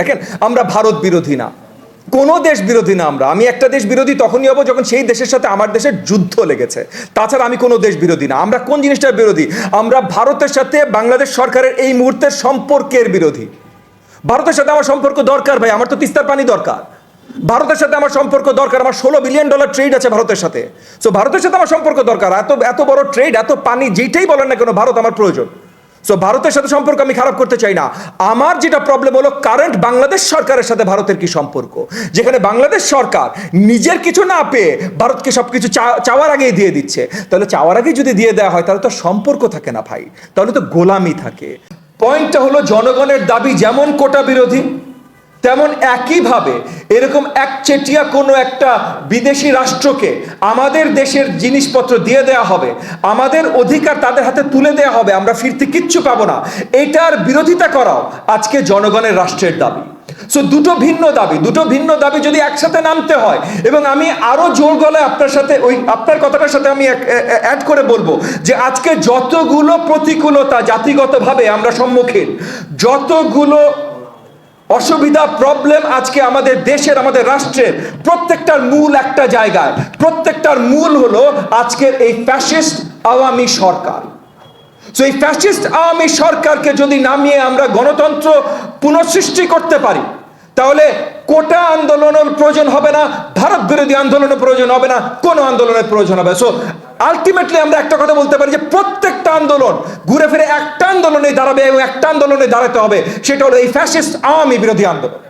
দেখেন, আমরা ভারত বিরোধী না। কোনো দেশ বিরোধী না আমরা। আমি একটা দেশ বিরোধী তখনই হব যখন সেই দেশের সাথে আমার দেশের যুদ্ধ লেগেছে। তাছাড়া আমি কোনো দেশ বিরোধী না। আমরা কোন জিনিসটার বিরোধী? আমরা ভারতের সাথে বাংলাদেশ সরকারের এই মুহূর্তের সম্পর্কের বিরোধী। ভারতের সাথে আমার সম্পর্ক দরকার ভাই, আমার তো তিস্তার পানি দরকার। ভারতের সাথে আমার সম্পর্ক দরকার, আমার ষোলো বিলিয়ন ডলার ট্রেড আছে ভারতের সাথে। সো ভারতের সাথে আমার সম্পর্ক দরকার। এত এত বড় ট্রেড, এত পানি যেটাই বলেন না কেন, ভারত আমার প্রয়োজন। সো ভারতের সাথে সম্পর্ক আমি খারাপ করতে চাই না। আমার যেটা প্রবলেম হলো কারেন্ট বাংলাদেশ সরকারের সাথে ভারতের কি সম্পর্ক? যেখানে বাংলাদেশ সরকার নিজের কিছু না পেয়ে ভারতকে সব কিছু চাওয়ার আগেই দিয়ে দিচ্ছে। তাহলে চাওয়ার আগেই যদি দিয়ে দেওয়া হয়, তাহলে তো সম্পর্ক থাকে না ভাই। তাহলে তো গোলামি থাকে। পয়েন্টটা হলো, জনগণের দাবি যেমন কোটা বিরোধী তেমন একইভাবে এরকম একচেটিয়া কোনো একটা বিদেশি রাষ্ট্রকে আমাদের দেশের জিনিসপত্র দিয়ে দেওয়া হবে, আমাদের অধিকার তাদের হাতে তুলে দেওয়া হবে, আমরা ফিরতে কিচ্ছু পাবো না। এটার বিরোধিতা করাও আজকে জনগণের রাষ্ট্রের দাবি। সো দুটো ভিন্ন দাবি, দুটো ভিন্ন দাবি যদি একসাথে নামতে হয়, এবং আমি আরও জোর গলায় আপনার সাথে ওই আপনার কথাটার সাথে আমি অ্যাড করে বলব যে আজকে যতগুলো প্রতিকূলতা জাতিগতভাবে আমরা সম্মুখীন, যতগুলো অসুবিধা প্রবলেম আজকে আমাদের দেশের, আমাদের রাষ্ট্রের প্রত্যেকটার মূল একটা জায়গায়। প্রত্যেকটার মূল হলো আজকের এই ফ্যাসিস্ট আওয়ামী সরকার। তো এই ফ্যাসিস্ট আওয়ামী সরকারকে যদি নামিয়ে আমরা গণতন্ত্র পুনঃসৃষ্টি করতে পারি তাহলে কোটা আন্দোলনের প্রয়োজন হবে না, ভারত বিরোধী আন্দোলনের প্রয়োজন হবে না, কোনো আন্দোলনের প্রয়োজন হবে সো আলটিমেটলি আমরা একটা কথা বলতে পারি যে প্রত্যেকটা আন্দোলন, ঘুরে ফিরে একটা আন্দোলনে দাঁড়াবে এবং একটা আন্দোলনে দাঁড়াতে হবে, সেটা হলো এই ফ্যাসিস্ট আওয়ামী বিরোধী আন্দোলন।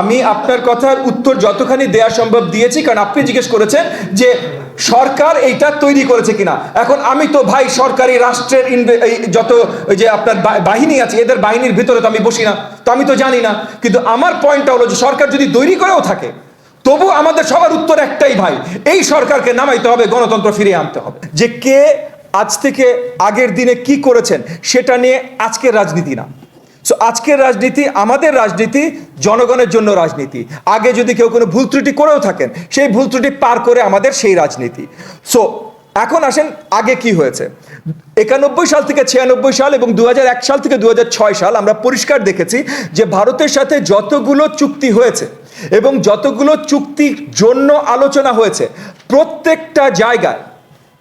আমি আপনার কথার উত্তর যতখানি দেয়া সম্ভব দিয়েছি, কারণ আপনি জিজ্ঞেস করেছেন যে সরকার এইটা তৈরি করেছে কিনা। এখন আমি তো ভাই সরকারি রাষ্ট্রের যত ওই যে আপনার বাহিনী আছে, এদের বাহিনীর ভিতরে তো আমি বসি না, তো আমি তো জানি না। কিন্তু আমার পয়েন্টটা হলো যে সরকার যদি তৈরি করেও থাকে, তবু আমাদের সবার উত্তর একটাই ভাই, এই সরকারকে নামাইতে হবে, গণতন্ত্র ফিরিয়ে আনতে হবে। যে কে আজ থেকে আগের দিনে কি করেছেন, সেটা নিয়ে আজকের রাজনীতি না। সো আজকের রাজনীতি আমাদের রাজনীতি, জনগণের জন্য রাজনীতি। আগে যদি কেউ কোনো ভুল ত্রুটি করেও থাকেন, সেই ভুল ত্রুটি পার করে আমাদের সেই রাজনীতি। সো এখন আসেন আগে কি হয়েছে। একানব্বই সাল থেকে ছিয়ানব্বই সাল এবং দু হাজার এক সাল থেকে দু হাজার ছয় সাল আমরা পরিষ্কার দেখেছি যে ভারতের সাথে যতগুলো চুক্তি হয়েছে এবং যতগুলো চুক্তির জন্য আলোচনা হয়েছে, প্রত্যেকটা জায়গায়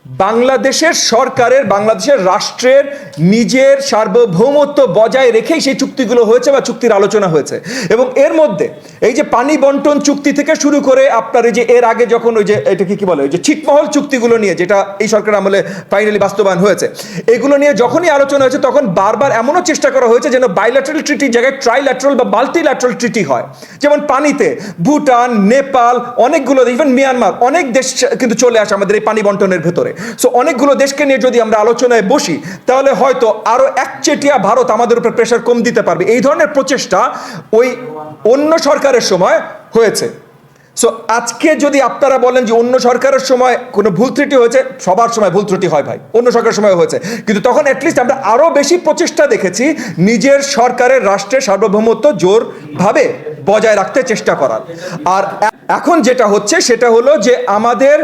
বাংলাদেশের সরকারের, বাংলাদেশের রাষ্ট্রের নিজের সার্বভৌমত্ব বজায় রেখেই সেই চুক্তিগুলো হয়েছে বা চুক্তির আলোচনা হয়েছে। এবং এর মধ্যে এই যে পানি বন্টন চুক্তি থেকে শুরু করে আপনার এই যে এর আগে যখন ওই যে এটাকে কি বলে, ওই যে ছিটমহল চুক্তিগুলো নিয়ে যেটা এই সরকার আমলে ফাইনালি বাস্তবায়ন হয়েছে, এগুলো নিয়ে যখনই আলোচনা হয়েছে তখন বারবার এমনও চেষ্টা করা হয়েছে যেন বাইল্যাটারাল ট্রিটির জায়গায় ট্রাইল্যাটারাল বা মাল্টিল্যাটারাল ট্রিটি হয়। যেমন পানিতে ভুটান, নেপাল, অনেকগুলো ইভেন মিয়ানমার অনেক দেশ কিন্তু চলে আসে আমাদের এই পানি বন্টনের ভেতরে। সো অনেকগুলো দেশকে নিয়ে যদি আমরা আলোচনায় বসি, তাহলে হয়তো আরও একচেটিয়া ভারত আমাদের উপর প্রেশার কম দিতে পারবে। এই ধরনের প্রচেষ্টা ওই অন্য সরকারের সময় হয়েছে। সো আজকে যদি আপনারা বলেন যে অন্য সরকারের সময় কোনো ভুল ত্রুটি হয়েছে, সবার সময় ভুল ত্রুটি হয় ভাই। অন্য সরকারের সময় হয়েছে। কিন্তু তখন অ্যাটলিস্ট আমরা আরও বেশি প্রচেষ্টা দেখেছি নিজের সরকারের রাষ্ট্রের সার্বভৌমত্ব জোরভাবে বজায় রাখতে চেষ্টা করার। আর এখন যেটা হচ্ছে, সেটা হলো যে আমাদের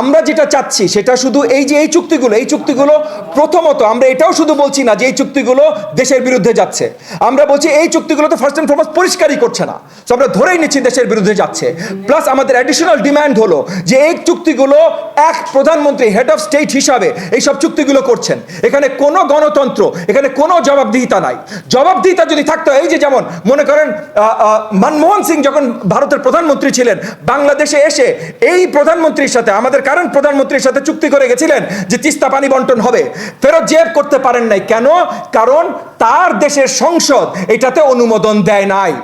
আমরা যেটা চাচ্ছি, সেটা শুধু এই যে এই চুক্তিগুলো এই চুক্তিগুলো প্রথমত আমরা এটাও শুধু বলছি না যে এই চুক্তিগুলো দেশের বিরুদ্ধে যাচ্ছে। আমরা বলছি এই চুক্তিগুলো তো ফার্স্ট অ্যান্ড ফরমাস্ট পরিষ্কারই করছে না। তো আমরা ধরেই নিচ্ছি দেশের বিরুদ্ধে যাচ্ছে। প্লাস আমাদের অ্যাডিশনাল ডিমান্ড হলো যে এই চুক্তিগুলো এক প্রধানমন্ত্রী হেড অফ স্টেট হিসাবে এই সব চুক্তিগুলো করছেন। এখানে কোনো গণতন্ত্র, এখানে কোনো জবাবদিহিতা নাই। জবাবদিহিতা যদি থাকতো, এই যে যেমন মনে করেন মনমোহন সিং যখন ভারতের প্রধানমন্ত্রী ছিলেন, বাংলাদেশে এসে এই প্রধানমন্ত্রীর সাথে আমাদের কারেন্ট প্রধানমন্ত্রীর সাথে চুক্তি করে গেছিলেন যে তিস্তা পানি বন্টন হবে। ফেরত জেব করতে পারেন নাই কেন? কারণ তার দেশের সংসদ এটাতে অনুমোদন দেয় নাই।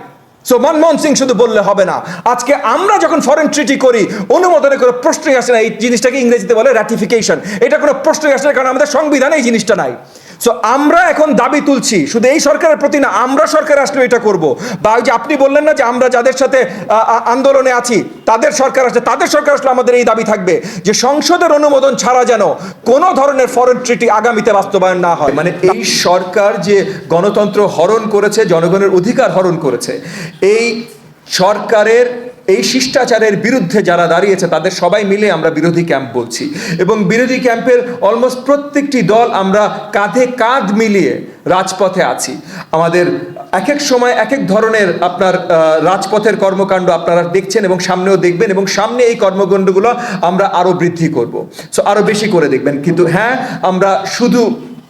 সো মনমোহন সিং শুধু বললে হবে না, আজকে আমরা যখন ফরেন ট্রিটি করি, অনুমোদনে কোনো প্রশ্নই আসে না। এই জিনিসটাকে ইংরেজিতে বলে র্যাটিফিকেশন এটা কোনো প্রশ্নই আসে না, কারণ আমাদের সংবিধানে এই জিনিসটা নাই। সো আমরা এখন দাবি তুলছি, শুধু এই সরকারের প্রতি না, আমরা সরকার আসলে এটা করব। বা ওই যে আপনি বললেন না যে আমরা যাদের সাথে আন্দোলনে আছি, তাদের সরকার আসলে, তাদের সরকার আসলে আমাদের এই দাবি থাকবে যে সংসদের অনুমোদন ছাড়া যেন কোনো ধরনের ফরেন ট্রিটি আগামীতে বাস্তবায়ন না হয়। মানে এই সরকার যে গণতন্ত্র হরণ করেছে, জনগণের অধিকার হরণ করেছে, এই সরকারের এই শিষ্টাচারের বিরুদ্ধে যারা দাঁড়িয়েছে, তাদের সবাই মিলে আমরা বিরোধী ক্যাম্প বলছি। এবং বিরোধী ক্যাম্পের অলমোস্ট প্রত্যেকটি দল আমরা কাঁধে কাঁধ মিলিয়ে রাজপথে আছি। আমাদের এক এক সময় এক এক ধরনের আপনার রাজপথের কর্মকাণ্ড আপনারা দেখছেন এবং সামনেও দেখবেন এবং সামনে এই কর্মকাণ্ডগুলো আমরা আরও বৃদ্ধি করব। সো আরও বেশি করে দেখবেন। কিন্তু হ্যাঁ আমরা শুধু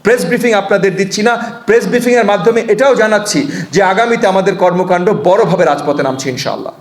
প্রেস ব্রিফিং আপনাদের দিচ্ছি না। প্রেস ব্রিফিংয়ের মাধ্যমে এটাও জানাচ্ছি যে আগামীতে আমাদের কর্মকাণ্ড বড়ভাবে রাজপথে নামছে ইনশাআল্লাহ।